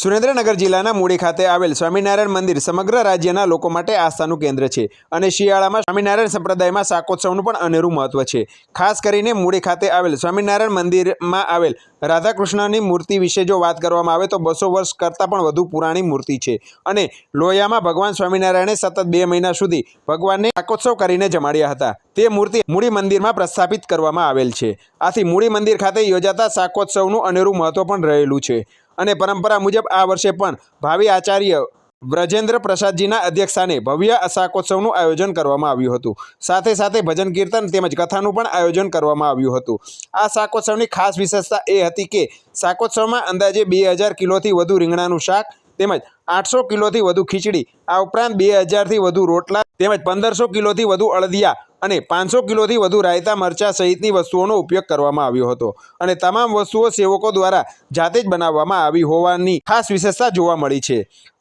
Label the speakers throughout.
Speaker 1: સુરેન્દ્રનગર જિલ્લાના મૂડી ખાતે આવેલ સ્વામિનારાયણ મંદિર સમગ્ર રાજ્યના લોકો માટે આસ્થાનું કેન્દ્ર છે અને શિયાળામાં સ્વામિનારાયણ સંપ્રદાયમાં શાકોત્સવનું પણ અનેરું મહત્વ છે. ખાસ કરીને મૂડી ખાતે આવેલ સ્વામિનારાયણ મંદિરમાં આવેલ રાધાકૃષ્ણની મૂર્તિ વિશે જો વાત કરવામાં આવે તો બસો વર્ષ કરતાં પણ વધુ પુરાણી મૂર્તિ છે અને લોહિયામાં ભગવાન સ્વામિનારાયણે સતત બે મહિના સુધી ભગવાનને શાકોત્સવ કરીને જમાડ્યા હતા. તે મૂર્તિ મૂડી મંદિરમાં પ્રસ્થાપિત કરવામાં આવેલ છે. આથી મૂડી મંદિર ખાતે યોજાતા શાકોત્સવનું અનેરું મહત્વ પણ રહેલું છે. અને પરંપરા મુજબ આ વર્ષે પણ ભાવિ આચાર્ય વ્રજેન્દ્ર પ્રસાદજીના અધ્યક્ષસ્થાને ભવ્ય શાકોત્સવનું આયોજન કરવામાં આવ્યું હતું. સાથે સાથે ભજન કીર્તન તેમજ કથાનું પણ આયોજન કરવામાં આવ્યું હતું. આ શાકોત્સવની ખાસ વિશેષતા એ હતી કે શાકોત્સવમાં અંદાજે બે હજાર કિલોથી વધુ રીંગણાનું શાક તેમજ આઠસો કિલોથી વધુ ખીચડી, આ ઉપરાંત બે હજારથી વધુ રોટલા તેમજ પંદરસો કિલોથી વધુ અળદિયા અને પાંચસો કિલોથી વધુ રાયતા મરચાં સહિતની વસ્તુઓનો ઉપયોગ કરવામાં આવ્યો હતો. અને તમામ વસ્તુઓ સેવકો દ્વારા જાતે જ બનાવવામાં આવી હોવાની ખાસ વિશેષતા જોવા મળી છે.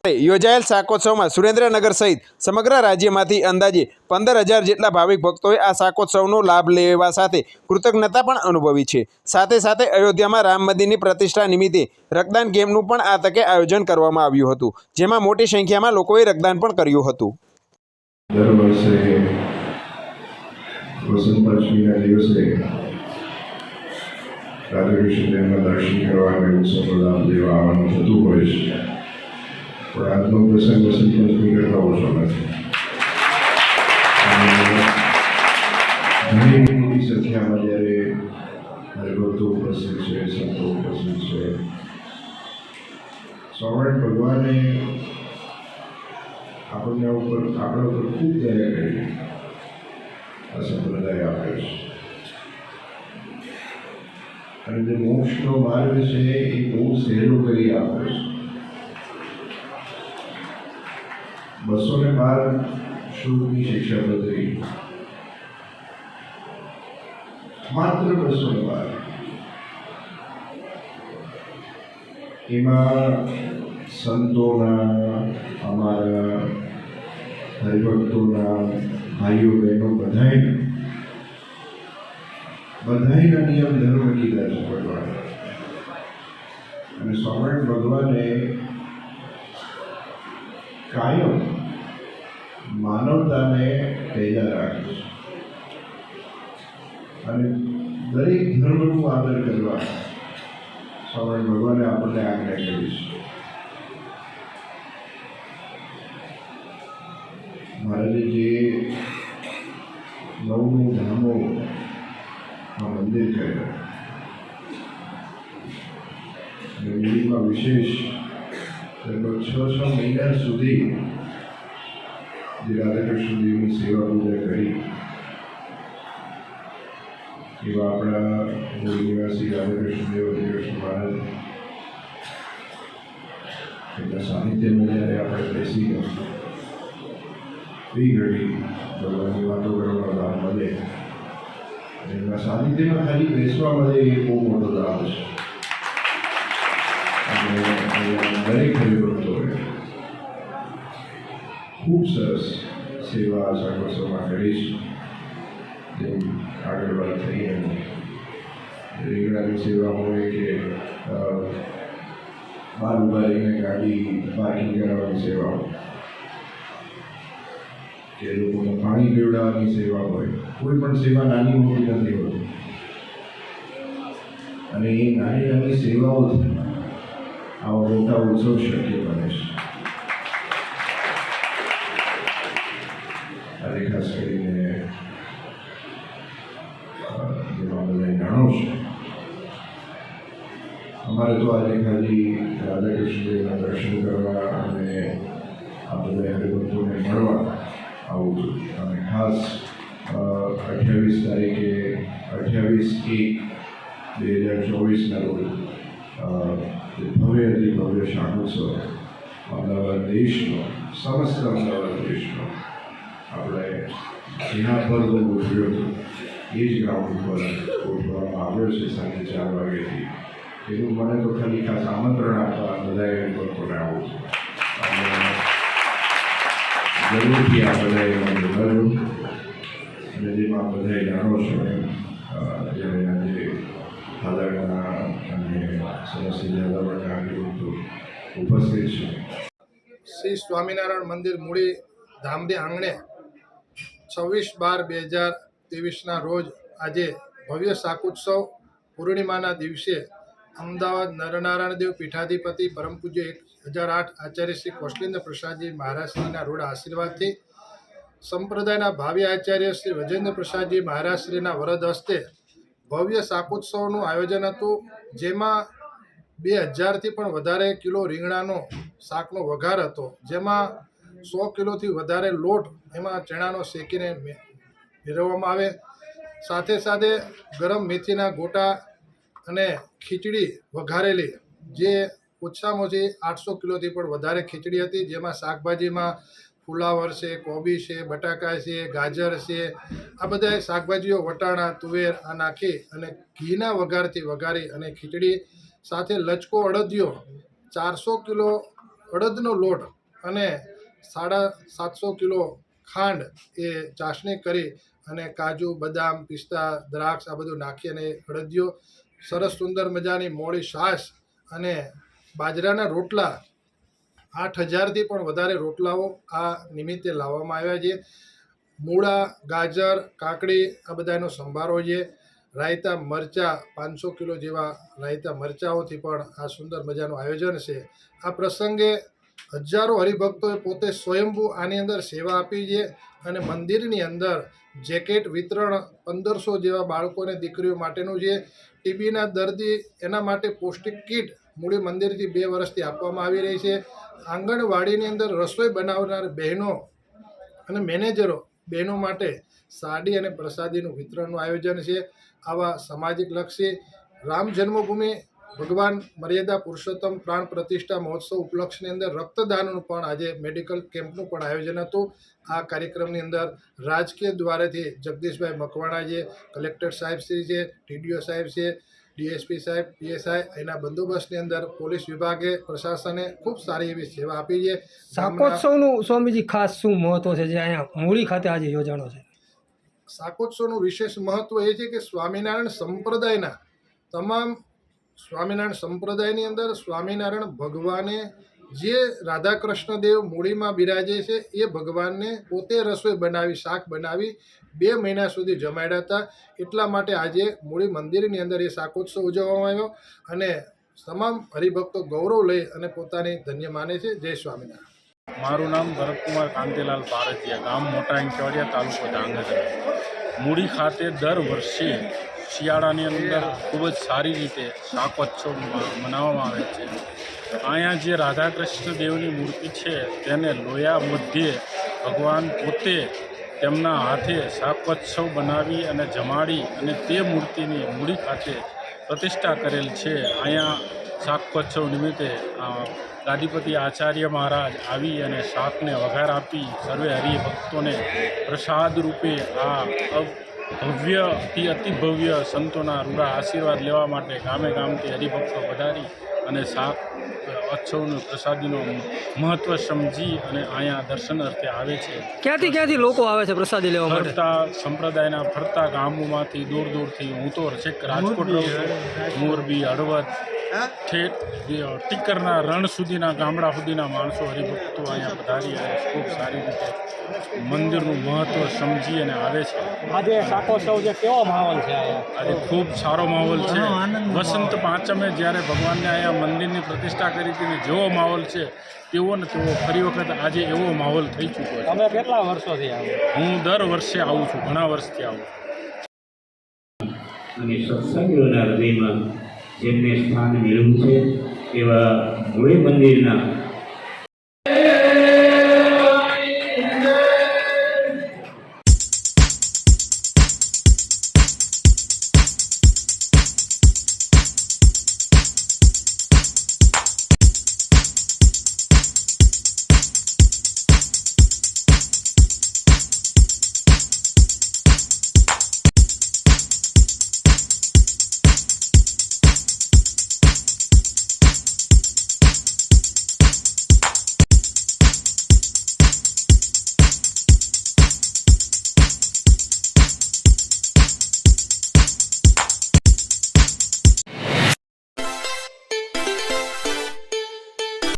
Speaker 1: યોજાયેલ શાકોત્સવમાં સુરેન્દ્રનગર સહિત સમગ્ર રાજ્યમાંથી અંદાજે પંદર હજાર જેટલા ભાવિક ભક્તોએ આ શાકોત્સવનો લાભ લેવા સાથે કૃતજ્ઞતા પણ અનુભવી છે. સાથે સાથે અયોધ્યામાં રામ મંદિરની પ્રતિષ્ઠા નિમિત્તે રક્તદાન કેમ્પનું પણ આ તકે આયોજન કરવામાં આવ્યું હતું, જેમાં મોટી સંખ્યામાં લોકોએ રક્તદાન પણ કર્યું હતું.
Speaker 2: દર વર્ષે વસંત પંચમીના દિવસે રાધાકૃષ્ણ દર્શન કરવા અને ઉત્સવનો લાભ લેવા આવવાનું થતું હોય છે. પણ આજનો પ્રસંગ વસંત પંચમી કરતા ઓછો નથી અને ઘણી મોટી સંખ્યામાં જ્યારે હરિભક્તો ઉપસ્થિત છે સંતો ઉપસ્થિત છે સ્વામિનારાયણ ભગવાને આપણને ઉપર આપણા ઉપર ખૂબ દયા કરી આ સંપ્રદાય આપ્યો છે અને જે મોક્ષનો માર્ગ છે એ બહુ સહેલો કરી આપ્યો છે બસો ને બાર શ્લોકની શિક્ષા પદ્ધતિ માત્ર બસો ને બાર એમાં સંતોના અમારા હરિભક્તોના ભાઈઓ બહેનો બધાય બધાયના નિયમ ધર્મ કીધા છે ભગવાન અને સ્વામિનારાયણ ભગવાને કાયમ માનવતાને તૈયાર રાખે છે. અને દરેક ધર્મનું આદર કરવા સ્વામી ભગવાને આપણને આજ્ઞા કરી છે. મહારાજે જે નવનું ધામો આ મંદિર કર્યા અને વિશેષ લગભગ છ છ મહિના સુધી જે રાધાકૃષ્ણદેવની સેવા પૂજા કરી. એવા આપણા મૂળ નિવાસી રાધાકૃષ્ણદેવ, હરિકૃષ્ણ મહારાજ, એમના સાનિધ્યમાં જ્યારે આપણે બેસી ગયા. એ ઘડી ભગવાનની વાતો કરવાનો લાભ મળે. એમના સાનિધ્યમાં ખાલી બેસવા મળે એ બહુ મોટો લાભ છે. અને દરેક હરિભક્તોએ ખૂબ સરસ સેવા આશા વર્ષોમાં કરીશ જેમ આગળ વાત થઈ એમ રીંગણાની સેવા હોય કે બહાર ઊભા રહીને ગાડી પાર્કિંગ કરાવવાની સેવા હોય કે લોકોને પાણી પીવડાવવાની સેવા હોય કોઈ પણ સેવા નાની મોટી નથી હોતી અને એ નાની નાની સેવાઓથી આવા મોટા ઉત્સવ શક્ય તો આજે ખાલી રાધાકૃષ્ણદેવના દર્શન કરવા અને આ બધા હરિભક્તોને મળવા આવું. અને ખાસ અઠ્યાવીસ તારીખે, અઠ્યાવીસ એક બે હજાર ચોવીસના રોજ ભવ્યથી ભવ્ય શાકોત્સવ અમદાવાદ દેશનો, સમસ્ત અમદાવાદ દેશનો આપણે જેના પર ગોઠવ્યો હતો એ જ ગ્રાઉન્ડ ઉપર ગોઠવવામાં આવ્યો છે સાંજે ચાર વાગ્યાથી એનું મને તો ખાલી ખાસ આમંત્રણ આપવા બધાએ લોકોને આવું જરૂરથી આ બધાએ મને જોડાયું અને જેમાં બધાએ જાણો છો જ્યારે આજે હાલરના અને સરસ જાદવના આગળ ઉપસ્થિત છે
Speaker 3: શ્રી સ્વામિનારાયણ મંદિર મૂળી ધામદે આંગણે છવ્વીસ બાર બે હજાર ત્રેવીસના રોજ આજે ભવ્ય શાકોત્સવ પૂર્ણિમાના દિવસે અમદાવાદ નરનારાયણ દેવ પીઠાધિપતિ પરમ પૂજ્ય એક હજાર આઠ આચાર્ય શ્રી કૌશલેન્દ્ર પ્રસાદજી મહારાજશ્રીના રોડ આશીર્વાદથી સંપ્રદાયના ભાવિ આચાર્ય શ્રી વજેન્દ્ર પ્રસાદજી મહારાજશ્રીના વરદ હસ્તે ભવ્ય શાકોત્સવનું આયોજન હતું, જેમાં બે હજારથી પણ વધારે કિલો રીંગણાનો શાકનો વઘાર હતો. જેમાં સો કિલોથી વધારે લોટ એમાં ચણાનો શેકીને મેળવવામાં આવે. સાથે સાથે ગરમ મેથીના ગોટા અને ખીચડી વઘારેલી, જે ઓછામાં ઓછી આઠસો કિલોથી પણ વધારે ખીચડી હતી, જેમાં શાકભાજીમાં ફુલાવર છે, કોબી છે, બટાકા છે, ગાજર છે, આ બધા શાકભાજીઓ, વટાણા, તુવેર, આ નાખી અને ઘીના વઘારથી વઘારી અને ખીચડી સાથે લચકો અડદિયો, ચારસો કિલો અડદનો લોટ અને સાડા સાતસો કિલો ખાંડ એ ચાસણી કરી અને કાજુ, બદામ, પિસ્તા, દ્રાક્ષ આ બધું નાખી અને અડદિયો સરસ સુંદર મજાની મોળી છાશ અને બાજરાના રોટલા આઠ હજારથી પણ વધારે રોટલાઓ આ નિમિત્તે લાવવામાં આવ્યા છે. મૂળા, ગાજર, કાકડી આ બધાનો સંભારો છે. રાયતા મરચાં પાંચસો કિલો જેવા રાયતા મરચાઓથી પણ આ સુંદર મજાનું આયોજન છે. આ પ્રસંગે હજારો હરિભક્તોએ પોતે સ્વયંભૂ આની અંદર સેવા આપી છે. અને મંદિરની અંદર જેકેટ વિતરણ પંદરસો જેવા બાળકોને દીકરીઓ માટેનું છે ટીબીના દર્દી એના માટે પૌષ્ટિક કીટ મૂળી મંદિરથી બે વર્ષથી આપવામાં આવી રહી છે. આંગણવાડીની અંદર રસોઈ બનાવનાર બહેનો અને મેનેજરો બહેનો માટે સાડી અને પ્રસાદીનું વિતરણનું આયોજન છે. આવા સામાજિક લક્ષી રામ જન્મભૂમિ ભગવાન મર્યાદા પુરુષોત્તમ પ્રાણ પ્રતિષ્ઠા મહોત્સવ ઉપલક્ષની અંદર રક્તદાનનું પણ આજે મેડિકલ કેમ્પનું પણ આયોજન હતું. આ કાર્યક્રમની અંદર રાજકીય દ્વારેથી જગદીશભાઈ મકવાણા છે કલેક્ટર સાહેબ શ્રી છે ટીડીઓ સાહેબ છે ડીએસપી સાહેબ પીએસઆઈ એના બંદોબસ્તની અંદર પોલીસ વિભાગે પ્રશાસને ખૂબ સારી એવી સેવા આપી છે.
Speaker 4: શાકોત્સવનું સ્વામીજી ખાસ શું મહત્વ છે? જે અહીંયા મૂળી ખાતે આજે યોજાણો છે.
Speaker 3: શાકોત્સવનું વિશેષ મહત્વ એ છે કે સ્વામિનારાયણ સંપ્રદાયના તમામ સ્વામિનારાયણ સંપ્રદાયની અંદર સ્વામિનારાયણ ભગવાને જે રાધા કૃષ્ણ દેવ મૂળીમાં બિરાજે છે, એ ભગવાનને પોતે રસોઈ બનાવી, શાક બનાવી બે મહિના સુધી જમાડ્યા હતા. એટલા માટે આજે મૂળી મંદિરની અંદર એ શાકોત્સવ ઉજવવામાં આવ્યો અને તમામ હરિભક્તો ગૌરવ લઈ અને પોતાની ધન્ય માને છે. જય સ્વામિનારાયણ.
Speaker 5: મારું નામ ભરતકુમાર કાંતિલાલ ભારતીય ગામ મોટા ઇંચવાડિયા તાલુકો ડાંગર મૂળી ખાતે દર વર્ષે શિયાળાની અંદર ખૂબ જ સારી રીતે શાકોત્સવ મનાવવામાં આવે છે. અહીંયા જે રાધા કૃષ્ણ દેવની મૂર્તિ છે, તેને લોયા મધ્યે ભગવાન પોતે તેમના હાથે શાકોત્સવ બનાવી અને જમાડી અને તે મૂર્તિની મૂડી ખાતે પ્રતિષ્ઠા કરેલ છે. અહીંયા શાકોત્સવ નિમિત્તે ગાદીપતિ આચાર્ય મહારાજ આવી અને શાકને વઘાર આપી, સર્વે હરિભક્તોને પ્રસાદ રૂપે આ ભવ્યથી અતિ ભવ્ય સંતોના રૂડા આશીર્વાદ લેવા માટે ગામે ગામથી હરિભક્તો વધારી અને સાપ ઉત્સવનું પ્રસાદીનો મહત્ત્વ સમજી અને અહીંયા દર્શન અર્થે આવે છે.
Speaker 4: ક્યાંથી ક્યાંથી લોકો આવે છે પ્રસાદી લેવા માટે?
Speaker 5: ફરતા સંપ્રદાયના ફરતા ગામોમાંથી દૂર દૂરથી હું તો છેક રાજકોટ રહું છું. મોરબી હળવદ ઠેઠ ટીકરના રણ સુધીના ગામડા સુધીના માણસો હરિભક્તો અહીંયા પધારી અને ખૂબ સારી રીતે મંદિરનું મહત્ત્વ સમજી અને આવે છે.
Speaker 4: આજે શાકોત્સવ છે કેવો માહોલ છે
Speaker 5: આજે ખૂબ સારો માહોલ છે. વસંત પાંચમે જ્યારે ભગવાનને અહીંયા મંદિરની પ્રતિષ્ઠા કરી હતી જેવો માહોલ છે તેવો ને તેવો ફરી વખત આજે એવો માહોલ થઈ ચૂક્યો છે.
Speaker 4: તમે કેટલા વર્ષોથી આવો?
Speaker 5: હું દર વર્ષે આવું છું ઘણા વર્ષથી આવું છું.
Speaker 6: અને સત્સંગીઓના હૃદયમાં જેમને સ્થાન મેળવ્યું છે. એવા ગુળે મંદિરના